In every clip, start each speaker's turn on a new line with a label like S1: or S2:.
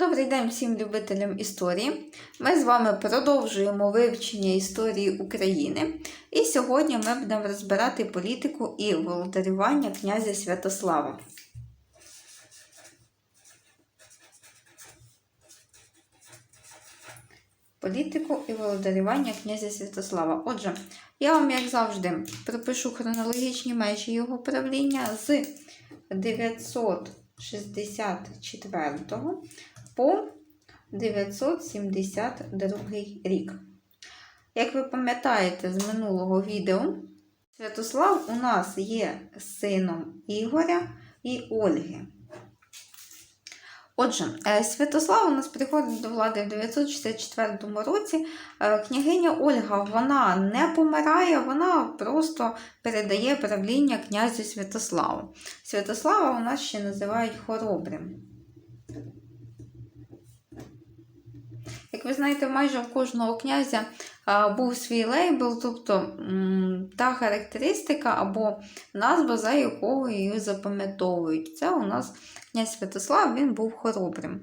S1: Добрий день всім любителям історії. Ми з вами продовжуємо вивчення історії України. І сьогодні ми будемо розбирати політику і володарювання князя Святослава. Політику і володарювання князя Святослава. Отже, я вам, як завжди, пропишу хронологічні межі його правління з 964 по 972 рік. Як ви пам'ятаєте з минулого відео, Святослав у нас є сином Ігоря і Ольги. Отже, е, Святослав у нас приходить до влади в 964 році. Е, Княгиня Ольга вона не помирає, вона просто передає правління князю Святославу. Святослава у нас ще називають хоробрим. Як ви знаєте, майже в кожного князя був свій лейбл, тобто та характеристика або назва, за якою її запам'ятовують. Це у нас князь Святослав, він був хоробрим.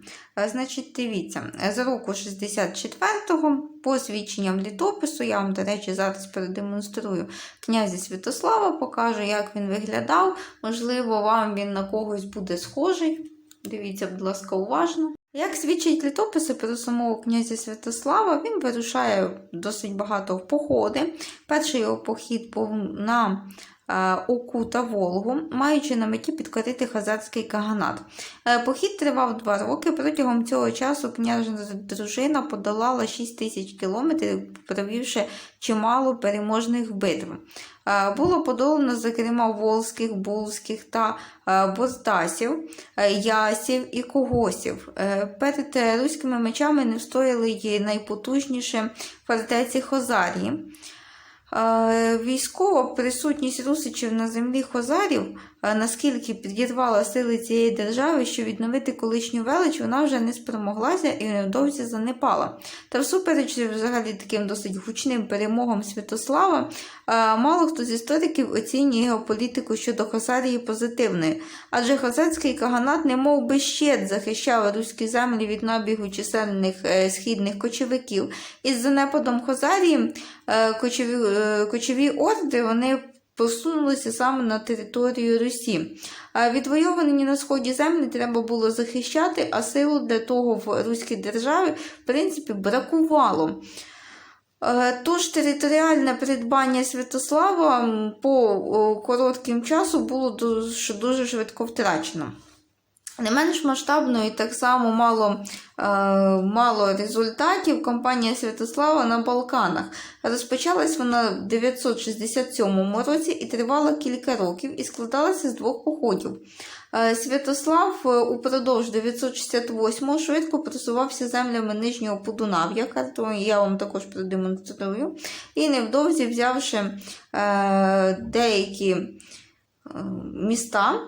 S1: Значить, дивіться, з року 64-го, по свідченням літопису, я вам, до речі, зараз продемонструю князя Святослава, покажу, як він виглядав. Можливо, вам він на когось буде схожий. Дивіться, будь ласка, уважно. Як свідчать літописи про самого князя Святослава, він вирушає досить багато в походи. Перший його похід був на Оку та Волгу, маючи на меті підкорити хазарський каганат. Е, Похід тривав два роки. Протягом цього часу княжна дружина подолала 6 тисяч кілометрів, провівши чимало переможних битв. Е, Було подолано, зокрема, волзьких, булських та е, бордасів, е, ясів і когосів. Е, Перед е, руськими мечами не встояли й найпотужніші фортеці Хозарії. Військова присутність русичів на землі хозарів наскільки підірвала сили цієї держави, що відновити колишню велич вона вже не спромоглася і невдовзі занепала. Та всупереч взагалі таким досить гучним перемогам Святослава, е, мало хто з істориків оцінює його політику щодо Хозарії позитивною, адже хозарський каганат немов би щит захищав руські землі від набігу чисельних е, східних кочовиків. Із занепадом Хозарії е, кочові, е, кочові орди вони посунулися саме на територію Русі. Відвоювані на сході землі треба було захищати, а силу для того в руській державі в принципі бракувало. Е, Тож територіальне придбання Святослава по коротким часу було дуже швидко втрачено. Не менш масштабно і так само мало, е, мало результатів кампанія Святослава на Балканах. Розпочалась вона в 967 році і тривала кілька років і складалася з двох походів. Е, Святослав е, упродовж 968-го швидко просувався землями Нижнього Подунав'я, карту я вам також продемонструю, і невдовзі взявши е, деякі е, міста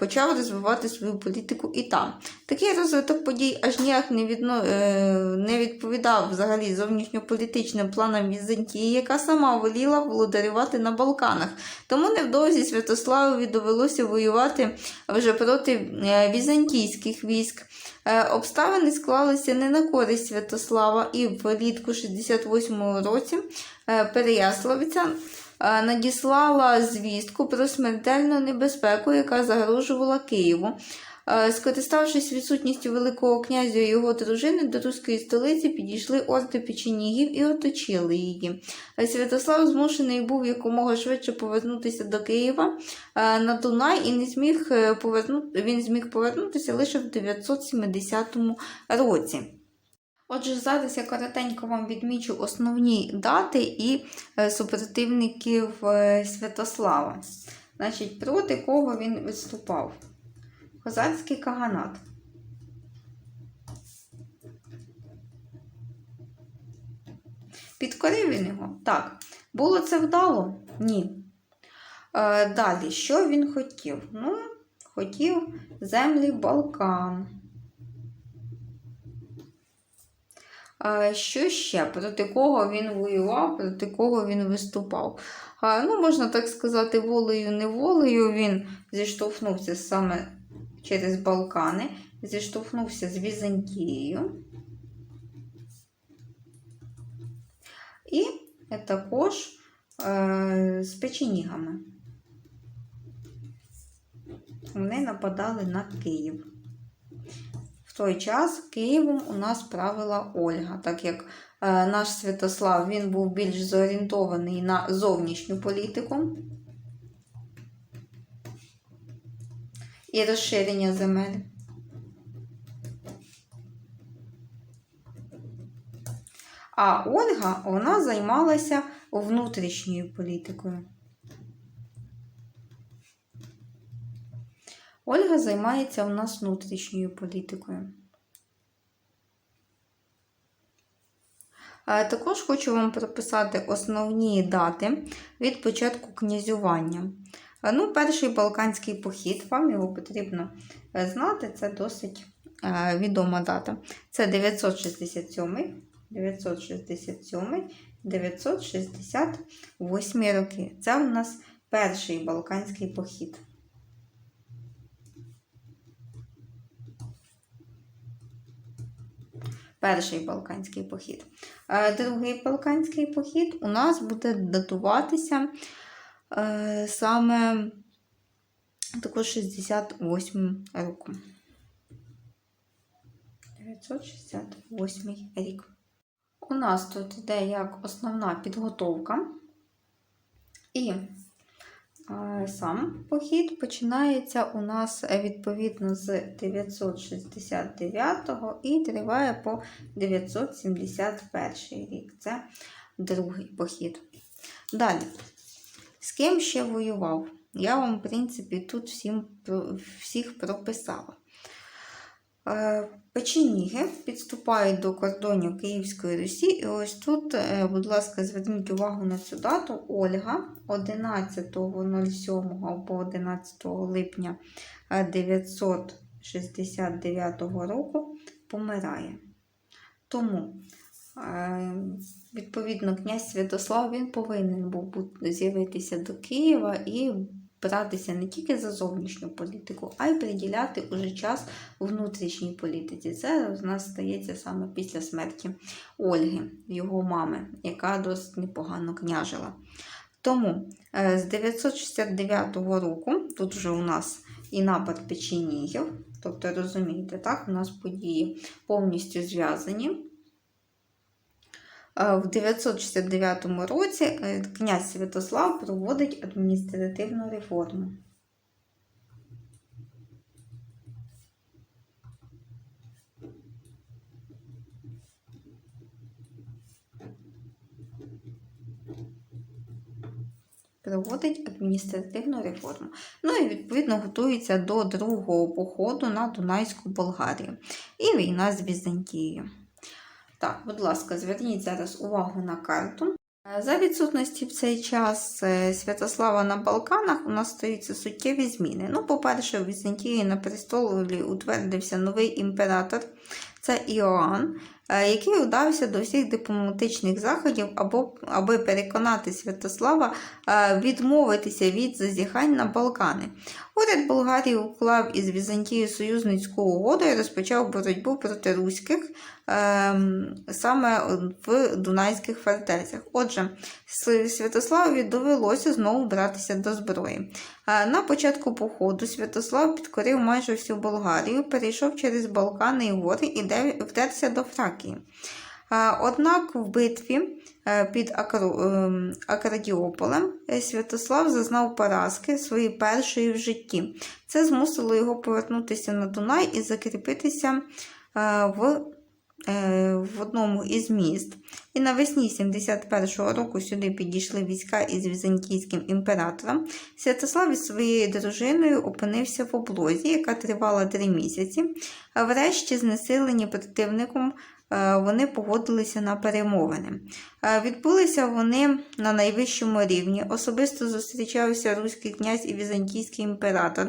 S1: почав розвивати свою політику і там. Такий розвиток подій аж ніяк не, відно, е, не відповідав взагалі зовнішньополітичним планам Візантії, яка сама воліла володарювати на Балканах. Тому невдовзі Святославові довелося воювати вже проти е, візантійських військ. Е, Обставини склалися не на користь Святослава, і влітку 68 році е, Переяславиця е, надіслала звістку про смертельну небезпеку, яка загрожувала Києву. Е, Скориставшись відсутністю Великого князя і його дружини, до руської столиці підійшли орди печенігів і оточили її. Е, Святослав змушений був якомога швидше повернутися до Києва е, на Дунай і не зміг е, повернути, він зміг повернутися лише в 970 році. Отже, зараз я коротенько вам відмічу основні дати і е, супротивників е, Святослава. Значить, проти кого він виступав? Козацький каганат. Підкорив він його? Так. Було це вдало? Ні. Е, далі, що він хотів? Ну, хотів землі Балкан. А, Що ще? Проти кого він воював, проти кого він виступав? Ну, можна так сказати, волею неволею він зіштовхнувся саме через Балкани. зіштовхнувся з Візантією. І також е, з печенігами. Вони нападали на Київ. Той час Києвом у нас правила Ольга, так як е, наш Святослав він був більш зорієнтований на зовнішню політику і розширення земель. А Ольга вона займалася внутрішньою політикою. Ольга займається у нас внутрішньою політикою. Також хочу вам прописати основні дати від початку князювання. Ну, перший Балканський похід, вам його потрібно е, знати, це досить е, відома дата. Це 967, 967, 968 роки. Це у нас перший Балканський похід. Перший Балканський похід. Е, Другий Балканський похід у нас буде датуватися е, саме також 68 роком. 968 рік. У нас тут йде як основна підготовка. І сам похід починається у нас е, відповідно з 969 і триває по 971 рік. Це другий похід. Далі, з ким ще воював? Я вам, в принципі, тут всім, всіх прописала. Е, Печеніги підступають до кордонів Київської Русі. І ось тут, е, будь ласка, зверніть увагу на цю дату. Ольга 11.07 або 11 липня е, 969 року помирає. Тому, е, відповідно, князь Святослав він повинен був з'явитися до Києва і братися не тільки за зовнішню політику, а й приділяти уже час внутрішній політиці. Це у нас стається саме після смерті Ольги, його мами, яка досить непогано княжила. Тому е, з 969 року, тут вже у нас і напад печенігів, тобто розумієте, так, у нас події повністю зв'язані. Е, В 969 році е, князь Святослав проводить адміністративну реформу. Проводить адміністративну реформу. Ну і відповідно готується до другого походу на Дунайську Болгарію. І війна з Візантією. Так, будь ласка, зверніть зараз увагу на карту. Е, За відсутності в цей час е, Святослава на Балканах у нас стаються суттєві зміни. Ну, по-перше, у Візантії на престолі утвердився новий імператор, це Іоанн, який удався до всіх дипломатичних заходів, або, аби переконати Святослава е, відмовитися від зазіхань на Балкани. Уряд Болгарії уклав із Візантією союзницьку угоду і розпочав боротьбу проти руських ем, саме в Дунайських фортецях. Отже, Святославові довелося знову братися до зброї. Е, На початку походу Святослав підкорив майже всю Болгарію, перейшов через Балкани і гори і де- вдерся до Фракії. Е, Однак в битві е, під ем, Акрадіополем е, Святослав зазнав поразки своєї першої в житті. Це змусило його повернутися на Дунай і закріпитися е, в, в одному із міст. І навесні 71-го року сюди підійшли війська із візантійським імператором. Святослав із своєю дружиною опинився в облозі, яка тривала три місяці. Врешті, знесилені противником, вони погодилися на перемовини. Е, Відбулися вони на найвищому рівні. Особисто зустрічався руський князь і візантійський імператор.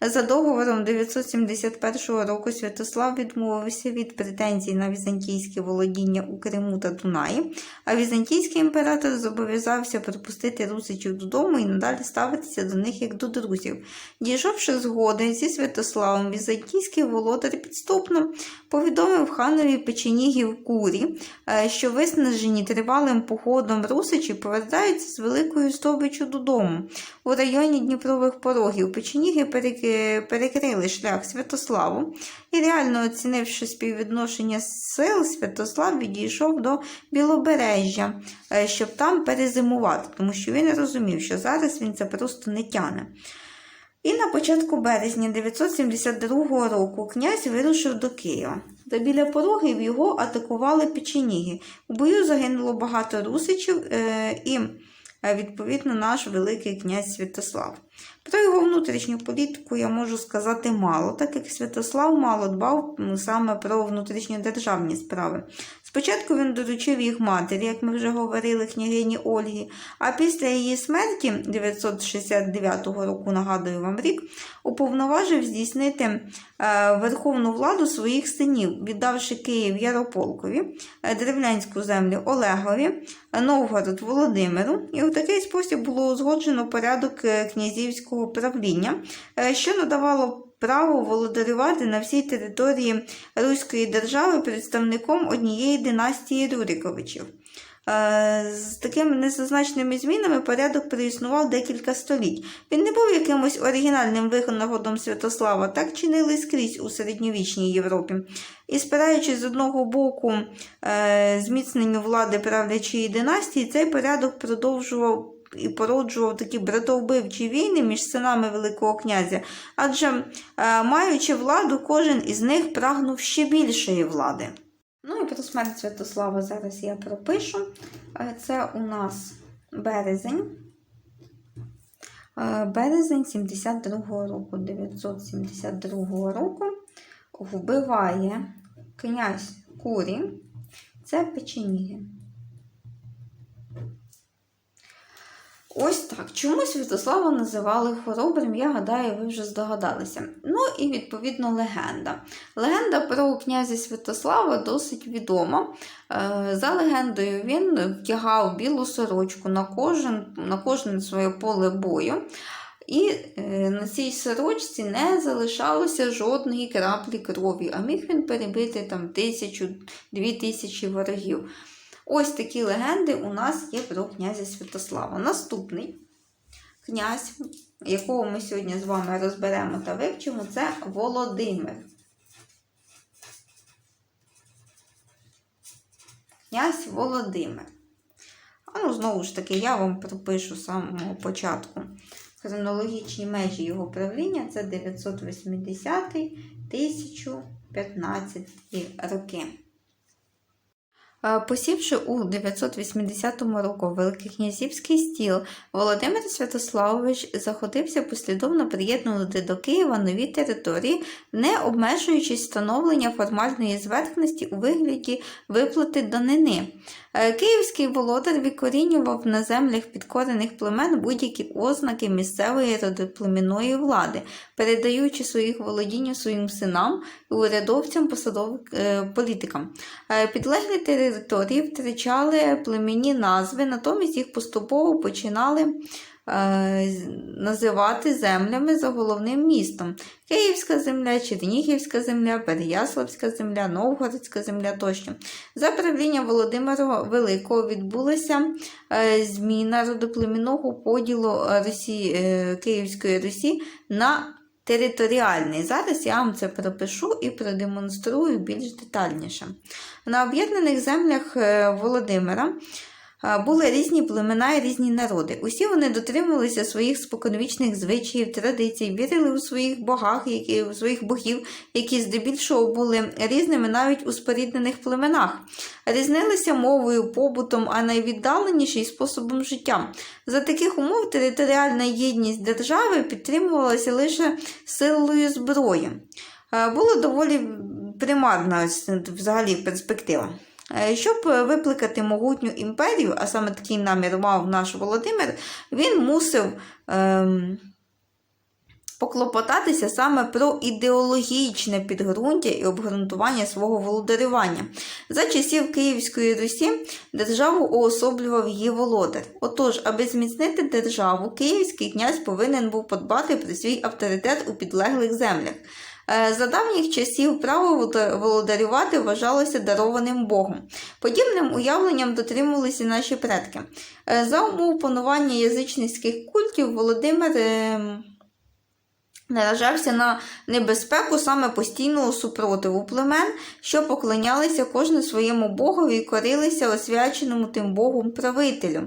S1: За договором 971 року Святослав відмовився від претензій на візантійське володіння у Криму та Дунаї. А візантійський імператор зобов'язався пропустити русичів додому і надалі ставитися до них як до друзів. Дійшовши згоди зі Святославом, візантійський володар підступно повідомив ханові печенігів Курі, е, що виснажені тривалим походом русичі повертаються з великою здобиччю додому. У районі Дніпрових порогів печеніги перекрили шлях Святославу і, реально оцінивши співвідношення сил, Святослав відійшов до Білобережжя, е, щоб там перезимувати, тому що він розумів, що зараз він це просто не тяне. І на початку березня 972 року князь вирушив до Києва. Та біля порогів його атакували печеніги. У бою загинуло багато русичів е, і, е, відповідно, наш великий князь Святослав. Про його внутрішню політику я можу сказати мало, так як Святослав мало дбав саме про внутрішньодержавні справи. Спочатку він доручив їх матері, як ми вже говорили, княгині Ольгі, а після її смерті 969 року, нагадую вам рік, уповноважив здійснити е, верховну владу своїх синів, віддавши Київ Ярополкові, е, Древлянську землю Олегові, е, Новгород Володимиру. І у такий спосіб було узгоджено порядок князівського правління, що надавало право володарювати на всій території Руської держави представником однієї династії Рюриковичів. Е, З такими незазначеними змінами порядок проіснував декілька століть. Він не був якимось оригінальним винаходом Святослава, так чинили скрізь у середньовічній Європі. І спираючись з одного боку е, зміцненню влади правлячої династії, цей порядок продовжував і породжував такі братовбивчі війни між синами Великого князя, адже, е, маючи владу, кожен із них прагнув ще більшої влади. Ну і про смерть Святослава зараз я пропишу. Е, Це у нас березень. Е, Березень 72-го року, 972 року вбиває князь Курі. Це печеніги. Ось так. Чому Святослава називали хоробрим, я гадаю, ви вже здогадалися. Ну і відповідно легенда. Легенда про князя Святослава досить відома. Е, За легендою, він втягав білу сорочку на, кожен, на кожне своє поле бою. І е, на цій сорочці не залишалося жодної краплі крові, а міг він перебити там тисячу, дві тисячі ворогів. Ось такі легенди у нас є про князя Святослава. Наступний князь, якого ми сьогодні з вами розберемо та вивчимо, це Володимир. Князь Володимир. А ну, знову ж таки, я вам пропишу з самого початку хронологічні межі його правління. Це 980-1015 роки. Е, Посівши у 980 року Великокнязівський стіл, Володимир Святославович заходився послідовно приєднувати до Києва нові території, не обмежуючись встановлення формальної зверхності у вигляді виплати данини. Е, Київський володар викорінював на землях підкорених племен будь-які ознаки місцевої родоплемінної влади, передаючи своїх володінь своїм синам і урядовцям посадових е, політикам. Е, Підлеглі території втрачали племінні назви, натомість їх поступово починали називати землями за головним містом. Київська земля, Чернігівська земля, Переяславська земля, Новгородська земля тощо. За правління Володимира Великого відбулася е, зміна родоплемінного поділу е, Росії, е, Київської Русі на територіальний. Зараз я вам це пропишу і продемонструю більш детальніше. На об'єднаних землях е, Володимира е, були різні племена і різні народи. Усі вони дотримувалися своїх споконвічних звичаїв, традицій, вірили у своїх богах, які, у своїх богів, які здебільшого були різними навіть у споріднених племенах. Різнилися мовою, побутом, а найвіддаленіший способом життя. За таких умов територіальна єдність держави підтримувалася лише силою зброї. Було доволі примарна взагалі перспектива. Е, Щоб викликати могутню імперію, а саме такий намір мав наш Володимир, він мусив ем, поклопотатися саме про ідеологічне підґрунтя і обґрунтування свого володарювання. За часів Київської Русі державу уособлював її володар. Отож, аби зміцнити державу, київський князь повинен був подбати про свій авторитет у підлеглих землях. Е, За давніх часів право волода- володарювати вважалося дарованим Богом. Подібним уявленням дотримувалися наші предки. Е, За умов панування язичницьких культів Володимир ем, наражався на небезпеку саме постійного супротиву племен, що поклонялися кожне своєму богові і корилися освяченому тим богом правителю.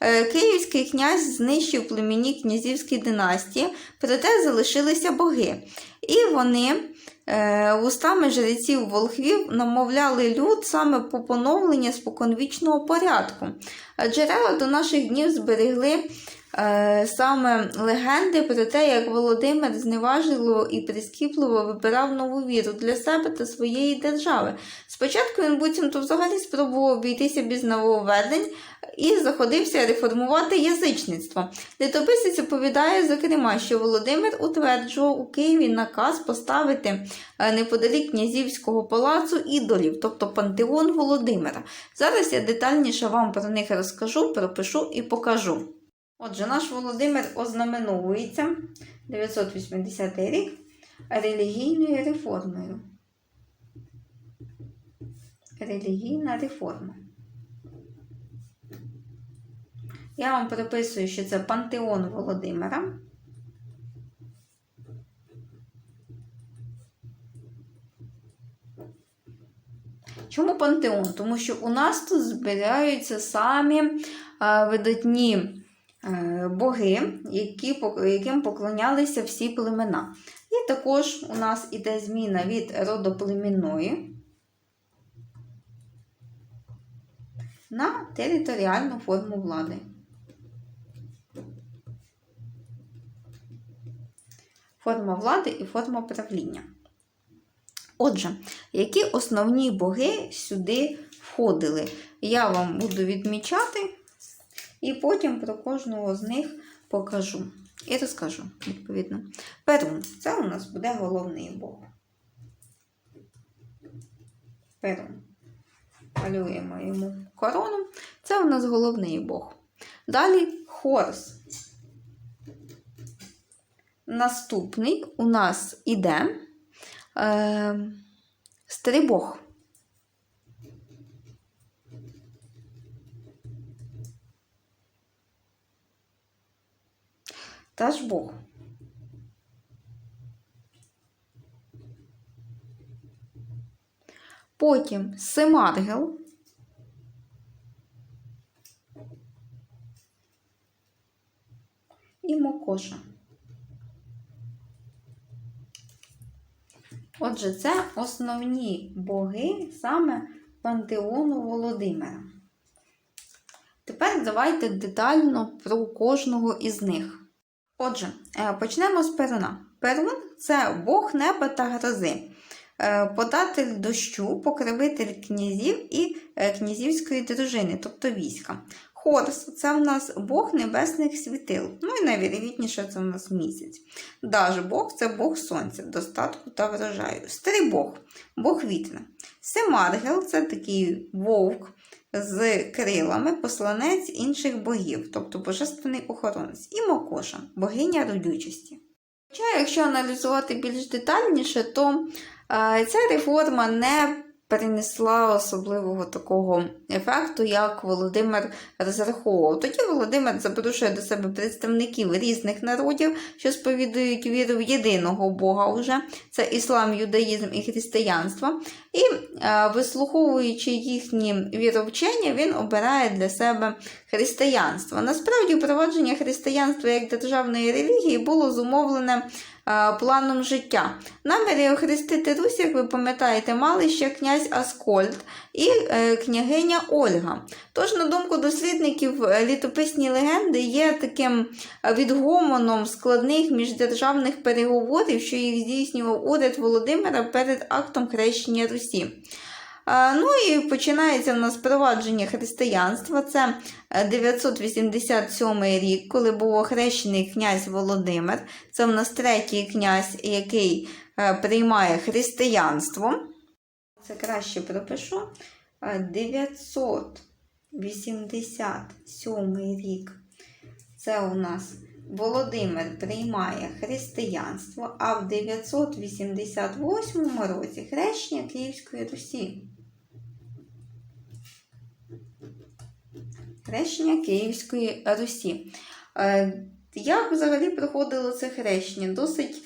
S1: Е, Київський князь знищив племінні князівські династії, проте залишилися боги. І вони е, устами жреців волхвів намовляли люд саме по поновлення споконвічного порядку. Е, Джерела до наших днів зберегли саме легенди про те, як Володимир зневажливо і прискіпливо вибирав нову віру для себе та своєї держави. Спочатку він буцімто взагалі спробував обійтися без нововведень і заходився реформувати язичництво. Літописець оповідає, зокрема, що Володимир утверджував у Києві наказ поставити е, неподалік князівського палацу ідолів, тобто пантеон Володимира. Зараз я детальніше вам про них розкажу, пропишу і покажу. Отже, наш Володимир ознаменовується 980 рік релігійною реформою. Релігійна реформа. Я вам приписую, що це пантеон Володимира. Чому пантеон? Тому що у нас тут збираються самі видатні боги, які, яким поклонялися всі племена. І також у нас іде зміна від родоплемінної на територіальну форму влади. Форма влади і форма правління. Отже, які основні боги сюди входили? Я вам буду відмічати і потім про кожного з них покажу. І розкажу, відповідно. Перун це у нас буде головний бог. Перун. Малюємо йому корону. Це у нас головний бог. Далі Хорс. Наступний у нас іде е, стрибог. Теж Бог. Потім Семаргел. І Мокоша. Отже, це основні боги саме пантеону Володимира. Тепер давайте детально про кожного із них. Отже, е, почнемо з Перуна. Перун це Бог неба та грози, е, податель дощу, покровитель князів і е, князівської дружини, тобто війська. Хорс це в нас Бог небесних світил. Ну і найвірогідніше це в нас місяць. Дажбог це Бог сонця, достатку та врожаю. Стрибог Бог вітра. Семаргел це такий вовк з крилами, посланець інших богів, тобто божественний охоронець. І Мокоша богиня родючості. Хоча, якщо аналізувати більш детальніше, то е, ця реформа не принесла особливого такого ефекту, як Володимир розраховував. Тоді Володимир запрошує до себе представників різних народів, що сповідують віру в єдиного Бога уже. Це іслам, юдаїзм і християнство. І е, вислуховуючи їхні віровчення, він обирає для себе християнство. Насправді, впровадження християнства як державної релігії було зумовлене е, планом життя. Наміри охрестити Русь, як ви пам'ятаєте, мали ще князь Аскольд і е, княгиня Ольга. Тож, на думку дослідників, е, літописні легенди є таким відгомоном складних міждержавних переговорів, що їх здійснював уряд Володимира перед актом хрещення Русі. Ну і починається в нас впровадження християнства. Це е, 987 рік, коли був охрещений князь Володимир. Це в нас третій князь, який е, приймає християнство. Це краще пропишу. Е, 987 рік. Це у нас Володимир приймає християнство, а в 988 році хрещення Київської Русі. Хрещення Київської Русі. Е, Як взагалі проходило це хрещення? Досить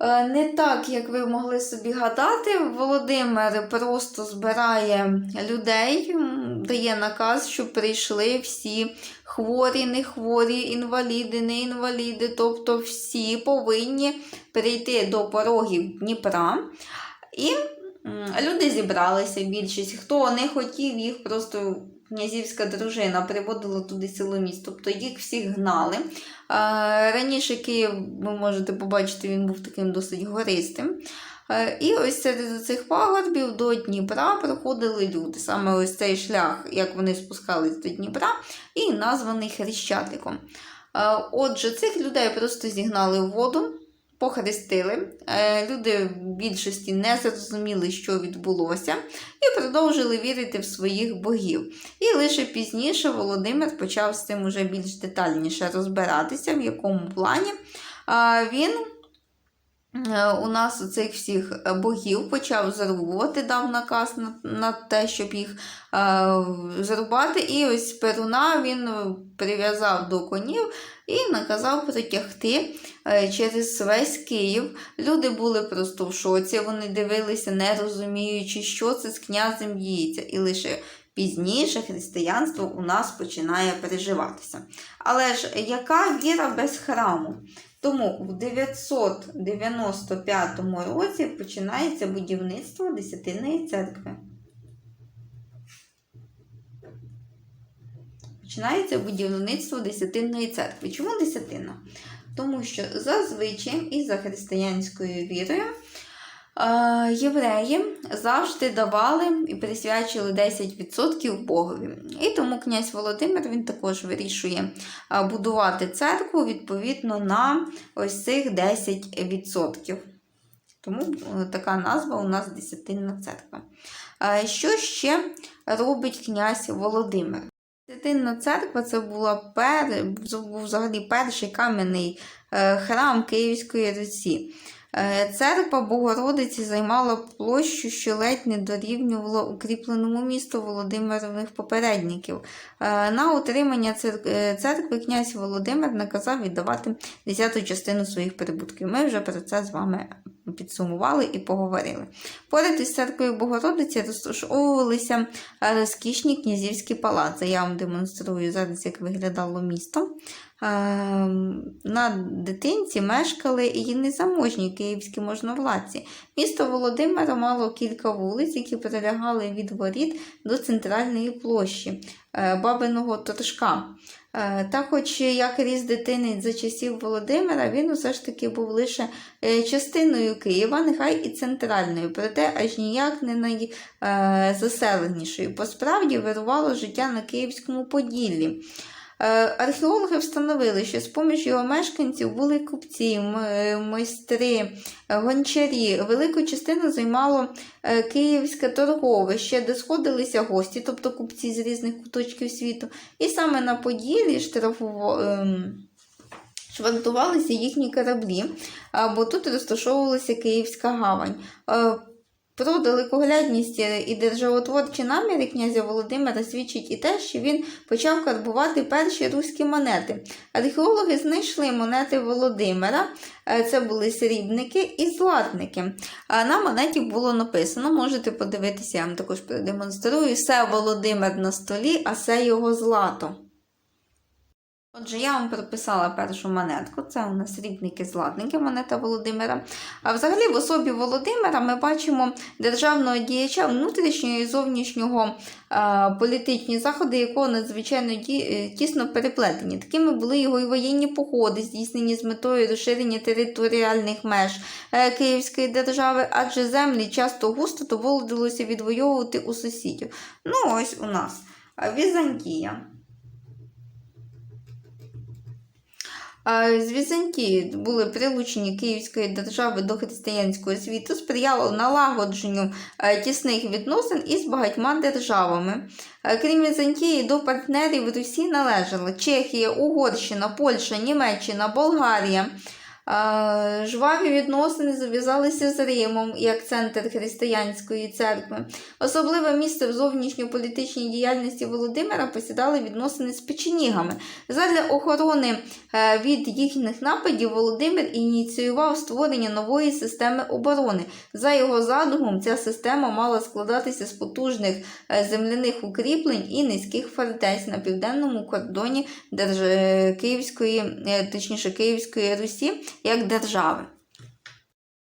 S1: е, не так, як ви могли собі гадати. Володимир просто збирає людей, дає наказ, щоб прийшли всі хворі, не хворі, інваліди, не інваліди. Тобто всі повинні прийти до порогів Дніпра. І люди зібралися більшість. Хто не хотів, їх просто князівська дружина приводила туди силоміць, тобто їх всіх гнали. Раніше Київ, ви можете побачити, він був таким досить гористим. Е, І ось серед цих пагорбів до Дніпра проходили люди. Саме ось цей шлях, як вони спускались до Дніпра, і названий Хрещатиком. Е, Отже, цих людей просто зігнали в воду, похрестили. Е, Люди в більшості не зрозуміли, що відбулося, і продовжили вірити в своїх богів. І лише пізніше Володимир почав з цим уже більш детальніше розбиратися, в якому плані він. Е, У нас цих всіх е, богів почав зарубувати, дав наказ на, на те, щоб їх е, зарубати. І ось Перуна він е, прив'язав до конів і наказав протягти е, через весь Київ. Люди були просто в шоці, вони дивилися, не розуміючи, що це з князем діється. І лише пізніше християнство у нас починає переживатися. Але ж яка віра без храму? Тому в 995 році починається будівництво Десятинної церкви. Починається будівництво Десятинної церкви. Чому десятина? Тому що зазвичай і за християнською вірою євреї завжди давали і присвячили 10% Богові. І тому князь Володимир він також вирішує е, будувати церкву відповідно на ось цих 10%. Тому е, така назва у нас Десятинна церква. Е, Що ще робить князь Володимир? Десятинна церква це була пер... був взагалі перший кам'яний е, храм Київської Русі. Е, Церква Богородиці займала площу, що ледь не дорівнювала укріпленому місту Володимирових попередників. Е, На утримання е, церкви князь Володимир наказав віддавати десяту частину своїх прибутків. Ми вже про це з вами підсумували і поговорили. Поряд із церквою Богородиці розташовувалися розкішні князівські палаци. Я вам демонструю зараз, як виглядало місто. Ем, На дитинці мешкали і незаможні київські можновладці. Місто Володимира мало кілька вулиць, які прилягали від воріт до центральної площі е, Бабиного Торжка. Е, Та, хоч як ріс дитини за часів Володимира, він усе ж таки був лише е, частиною Києва, нехай і центральною, проте аж ніяк не найзаселенішою. Посправді вирувало життя на Київському Поділлі. Е, Археологи встановили, що з-поміж його мешканців були купці, майстри, е, гончарі. Велику частину займало е, київське торговище, де сходилися гості, тобто купці з різних куточків світу. І саме на Поділлі штрафово. ем, Швартувалися їхні кораблі, бо тут розташовувалася Київська гавань. Е, Про далекоглядність і державотворчі наміри князя Володимира свідчить і те, що він почав карбувати перші руські монети. Археологи знайшли монети Володимира, е, це були срібники і златники. На монеті було написано, можете подивитися, я вам також продемонструю, все Володимир на столі, а все його злато. Отже, я вам прописала першу монетку. Це у нас рідники златники, монета Володимира. А взагалі в особі Володимира ми бачимо державного діяча внутрішнього і зовнішнього е, політичні заходи, якого надзвичайно ді- е, тісно переплетені. Такими були його і воєнні походи, здійснені з метою розширення територіальних меж е, Київської держави, адже землі часто густо доводилося відвоювати у сусідів. Ну, ось у нас Візантія. З Візантії були прилучені Київської держави до християнського світу, сприяло налагодженню е, тісних відносин із багатьма державами. Е, Крім Візантії, до партнерів Русі належали Чехія, Угорщина, Польща, Німеччина, Болгарія. Жваві відносини зав'язалися з Римом як центр християнської церкви. Особливе місце в зовнішньополітичній діяльності Володимира посідали відносини з печенігами. Задля охорони е, від їхніх нападів Володимир ініціював створення нової системи оборони. За його задумом, ця система мала складатися з потужних е, земляних укріплень і низьких фортець на південному кордоні Держ... е, Київської, точніше Київської Русі як держави.